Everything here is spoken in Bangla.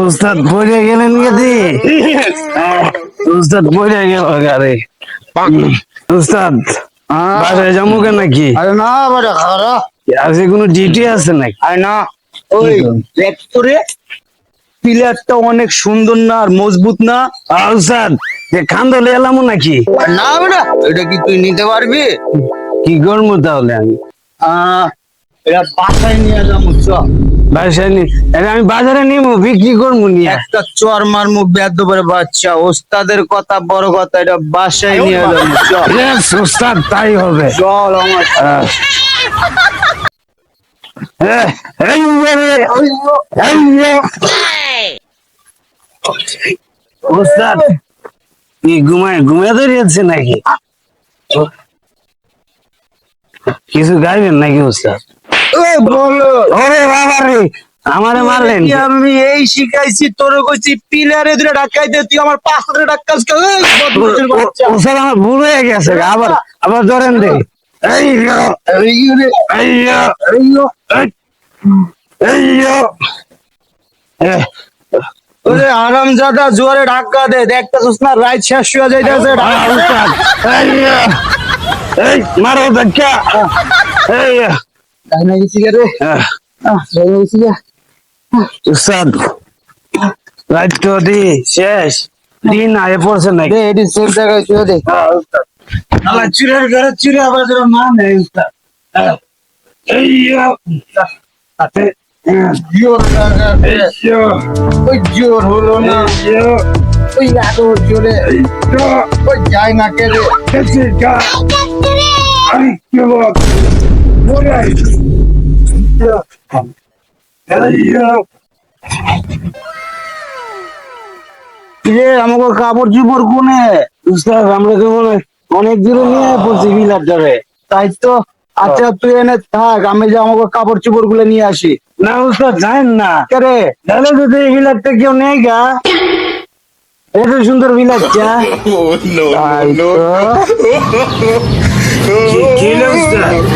উস্তাদ পড়ে গেলেন গেদি উস্তাদ পড়ে গেল গারে উস্তাদ বাসায় যাব কেন নাকি? আরে না খারা আজকে কোনো ডিউটি আছে নাকি? আরে না ওই পিলারটা অনেক সুন্দর না আর মজবুত না। আহ, উস্তাদ যে খান্দলে এলাম নাকি? না বেটা এটা কি তুই নিতে পারবি? কি করব তাহলে আমি? আহ, এটা বাসায় নিয়ে যাব চ বাসায় নি আমি বাজারে নিবো বিক্রি করব নিয়ে। একটা চর মারমু বেদ্য করে বাচ্চা। ওস্তাদের কথা বড় কথা এটা বাসায় নিয়ে যাব চ তাই হবে। চল আমার। উস্তাদ কি ঘুমায়? ঘুমিয়ে ধরিয়েছে নাকি? কিছু গাইবেন নাকি উস্তাদ এই বলো। ওরে বাবা রে আমারে মারলেন। আমি এই শিখাইছি তোর কইছি পিলারে দুটো ডাকাই দে তুই আমার এই বদমাশের বাচ্চা। উস্তাদ আমার ভুল হয়ে গেছে আবার আবার ধরেন দে। এই এই এই এই এই, ওরে জোরে ধাক্কা দে দেখতে না রাইট শেষ হয়ে যাইতেছে। এই মারো ধাক্কা এই ডাইনা গেছি রে ডাইনা গেছি। উস্তাদ রাইট তো দি শেষ দিন আয় পড়ছে নাকি দে এটি সেম জায়গায় শুয়ে দে আলা চুরের ঘরে চুরে আবার যেন মা নেই উস্তাদ এই তাতে, জোর ওই জোর হলো না ওই এত জোরে। ওই যায় না কে রে! Ay, qué আমাকে কাপড় চুপড় কোনে? উস্তাদ আমরা তো মনে অনেক দূরে নিয়ে পড়ছি বিলার ধরে তাই তো আচ্ছা তুই এনে থাক আমি যে আমাকে কাপড় চুপড়গুলো নিয়ে আসি। না উস্তাদ জানেন না। কে রে? তাহলে যদি বিলারটা কেউ নেই গা। এত সুন্দর বিলারটা তাই তো।